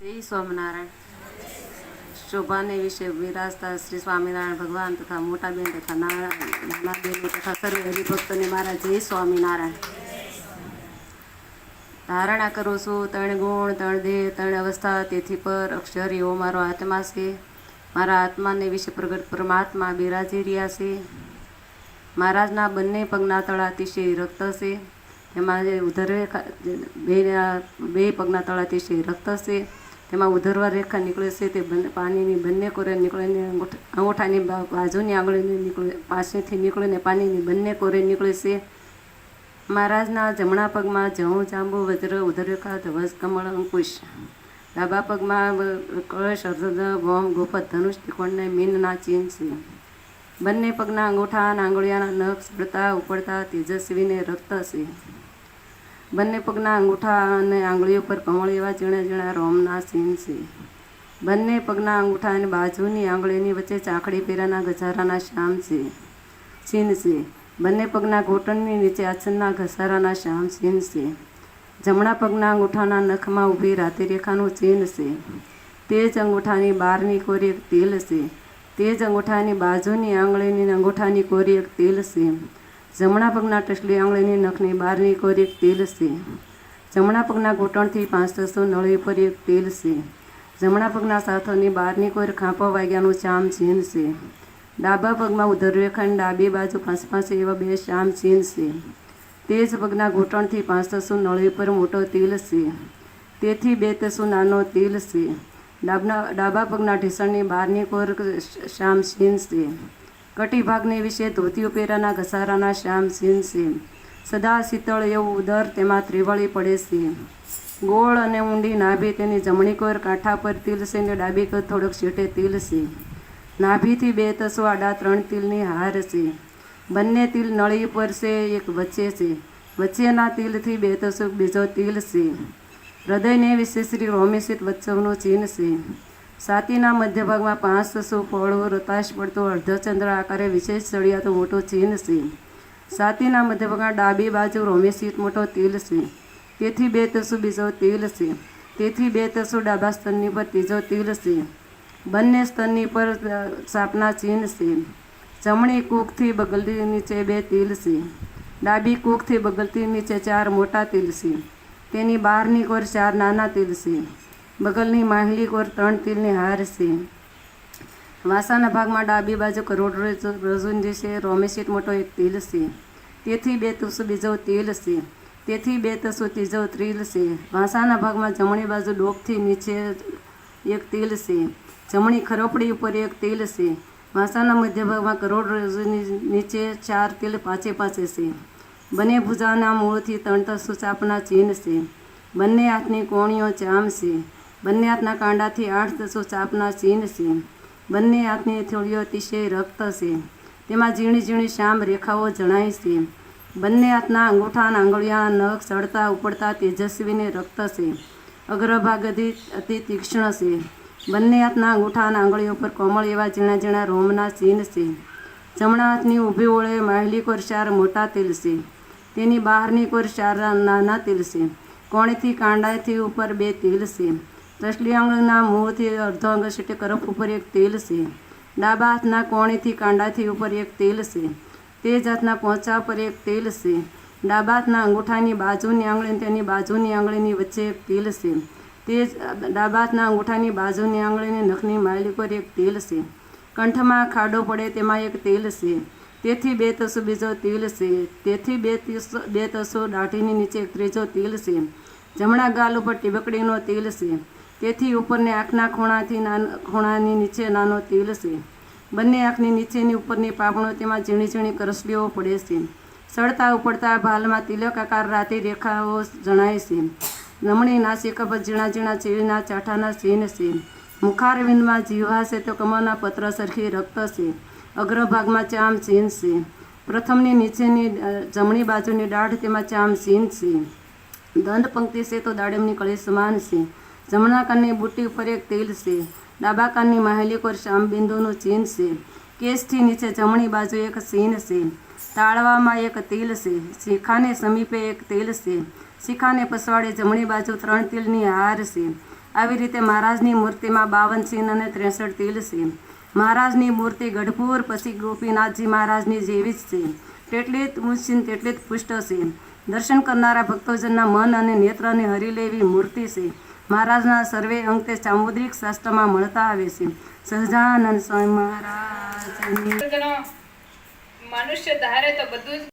જય સ્વામિનારાયણ. શોભાને વિશે વિરાજતા શ્રી સ્વામિનારાયણ ભગવાન તથા મોટા બેન તથા નાના નાના બેન તથા સર્વે હરિભક્તોને મારા જય સ્વામિનારાયણ. ધારણા કરું છું ત્રણ ગુણ ત્રણ દેહ ત્રણ અવસ્થા, તેથી પર અક્ષર એવો મારો આત્મા છે. મારા આત્માને વિશે પ્રગટ પરમાત્મા બિરાજી રહ્યા છે. મહારાજના બંને પગના તળા અતિશય રક્ત છે. એમાં જે ઉધર બે બે પગના તળા અતિશય રક્ત છે. તેમાં ઉધરવા રેખા નીકળે છે, તે બંને પાણીની બંને કોરે નીકળીને અંગૂઠ- અંગૂઠાની બાજુની આંગળીને નીકળે, પાસેથી નીકળીને પાણીની બંને કોરે નીકળે છે. મહારાજના જમણા પગમાં જવું જાંબુ, વજ્ર ઉધરેખા ધ્વજ, કમળ, અંકુશ. ડાબા પગમાં કળશ, અર્ધદ ભોમ ગોપત, ધનુષ, ત્રિકોણને મીનના ચિહ્ન છે. બંને પગના અંગૂઠા અને આંગળીયાના નખ સડતા ઉપડતા, તેજસ્વીને રક્ત છે. બંને પગના અંગૂઠા અને આંગળીઓ પર કમળ એવા ઝીણા ઝીણા રોમના સીન છે. બંને પગના અંગૂઠા અને બાજુની આંગળીની વચ્ચે ચાકડી પેરાના ગજારાના શ્યામ છે. ચીન છે. બંને પગના ઘૂંટણની નીચે આછનના ઘસારાના શ્યામ ચીન છે. જમણા પગના અંગૂઠાના નખમાં ઊભી રાતી ચીન છે. તે જ અંગૂઠાની બહારની કોરી એક તેલ છે. તે જ અંગૂઠાની બાજુની આંગળીની અંગૂઠાની કોરી એક તેલ છે. જમણા પગના ટસલી આંગળીની નખની બહારની કોર એક તેલ છે. જમણા પગના ઘૂંટણથી પાંચ દસો નળી પર એક તેલ છે. જમણા પગના સાથોની બહારની કોર ખાંપો વાગ્યાનું ચામ ચીન છે. ડાબા પગમાં ઉધરરેખંડ ડાબી બાજુ પાંચ પાંચ એવા બે શ્યામ ચીન છે. તે જ પગના ઘૂંટણથી પાંચ દસો નળી પર મોટો તેલ છે. તેથી બે તસો નાનો તેલ છે. ડાબના, ડાબા પગના ઢીસણની બહારની કોર શ્યામ ચીન છે. કટી ભાગને વિશે ધોતી ઉપેરાના ઘસારાના શ્યામ ચીન છે સદા શીતળ એવું ઉદર તેમાં ત્રિવળી પડે છે ગોળ અને ઊંડી નાભી તેની જમણી કોર કાંઠા પર તિલ છે ને ડાબી કોર થોડોક છેટે તિલ છે નાભીથી બે તસો આડા ત્રણ તિલની હાર છે બંને તિલ નળી પર છે, એક વચ્ચે છે. વચ્ચેના તિલથી બે તસો બીજો તિલ છે હૃદયને વિશે શ્રી રોમિસિત વત્સવનું ચિહ્ન છે છાતીના મધ્યભાગમાં પાંચ તસો ફળો, રતાશ પડતો અર્ધચંદ્ર આકારે વિશેષ ચડિયાતો મોટો ચિહ્ન છે છાતીના મધ્યભાગમાં ડાબી બાજુ રોમેશિત મોટો તિલ છે તેથી બે તસુ બીજો તિલ છે તેથી બે તસુ ડાબા સ્તનની પર ત્રીજો તિલ છે બંને સ્તનની પર સાપના ચિહ્ન છે જમણી કૂકથી બગલતી નીચે બે તિલ છે ડાબી કૂકથી બગલથી નીચે ચાર મોટા તિલ છે તેની બહારની કોર ચાર નાના તિલ છે બગલની માહિલી કોર ત્રણ તિલની હાર છે. વાસાના ભાગમાં ડાબી બાજુ કરોડ કરોડરજ્જુ જે છે રોમેશીટ મોટો એક તિલ છે. તેથી બે તુસુ બીજો તિલ છે. તેથી બે તસુ ત્રીજો ત્રિલ છે. વાસાના ભાગમાં જમણી બાજુ ડોકથી નીચે એક તિલ છે. જમણી ખરોપડી ઉપર એક તિલ છે. વાસાના મધ્ય ભાગમાં કરોડરજ્જુની નીચે ચાર તિલ પાછે પાછે છે. બંને ભુજાના મૂળથી ત્રણ તસુ ચાપના ચિહ્ન છે. બંને હાથની કોણીઓ ચામ છે. બંને હાથના કાંડાથી આઠ દસો ચાપના ચીન છે. બંને હાથની થોડીઓ અતિશય રક્ત છે. તેમાં ઝીણી ઝીણી શ્યામ રેખાઓ જણાય છે. બંને હાથના અંગૂઠા અને આંગળીયા નખ સડતા ઉપડતા તેજસ્વીને રક્ત છે. અગ્રભાગ અતિ તીક્ષ્ણ છે. બંને હાથના અંગૂઠા આંગળીઓ પર કોમળ એવા ઝીણા ઝીણા રોમના ચીન છે. જમણા હાથની ઊભી ઓળે માહિલી કોર ચાર મોટા તિલ છે. તેની બહારની કોર ચાર નાના તિલ છે. કોણીથી કાંડાથી ઉપર બે તિલ છે. તસલી મોંથી અડધો અંગ છેટે કરફ ઉપર એક તેલ છે. ડાબા હાથના કોણીથી કાંડાથી ઉપર એક તેલ છે. તે જાતના પહોંચા પર એક તેલ છે. ડાબા હાથના અંગૂઠાની બાજુની આંગળી તેની બાજુની આંગળીની વચ્ચે એક તેલ છે. તે ડાબા હાથના અંગૂઠાની બાજુની આંગળીની નખની માયલી પર એક તેલ છે. કંઠમાં ખાડો પડે તેમાં એક તેલ છે. તેથી બે તસો બીજો તેલ છે. તેથી બે તીસો, બે તસો દાઢીની નીચે ત્રીજો તેલ છે. જમણા ગાલ ઉપર ટીબકડીનો તેલ છે. તેથી ઉપરની આંખના ખૂણાથી ખૂણાની નીચે નાનો તિલ છે. બંને આંખની નીચેની ઉપરની પાપણો તેમાં ઝીણી ઝીણી કરસલીઓ પડે છે. સડતા ઉપડતા ભાલમાં તિલક આકાર રાતી રેખાઓ જણાય છે. જમણી નાસિક પર ઝીણા ઝીણા ચીડીના ચાઠાના ચિહ્ન છે. મુખારવિંદમાં જીવા છે તો કમરના પત્ર સરખી રક્ત છે. અગ્રભાગમાં ચામ ચીન છે. પ્રથમની નીચેની જમણી બાજુની દાઢ તેમાં ચામ ચીન છે. દંડ પંક્તિ છે તો દાડમની કળી સમાન છે. જમણા કાનની બુટી ઉપર એક તેલ છે. ડાબા કાનની માહેલી પર શ્યામબિંદુનું ચિહ્ન છે. કેસથી નીચે જમણી બાજુ એક સીન છે. તાળવામાં એક તિલ છે. શિખાને સમીપે એક તેલ છે. શિખાને પસવાડે જમણી બાજુ ત્રણ તિલની હાર છે. આવી રીતે મહારાજની મૂર્તિમાં બાવન સિંહ અને ત્રેસઠ તિલ છે. મહારાજની મૂર્તિ ગઢપુર પછી ગોપીનાથજી મહારાજની જેવી જ છે. તેટલી જ ઊંચી તેટલી જ પુષ્ટ છે. દર્શન કરનારા ભક્તોજનના મન અને નેત્રને હરી લેવી મૂર્તિ છે. મહારાજના સર્વે અંતે સામુદ્રિક શાસ્ત્રમાં મળતા આવે છે. સહજાનંદ સ્વામી મહારાજ મનુષ્ય ધારે તો બધું જ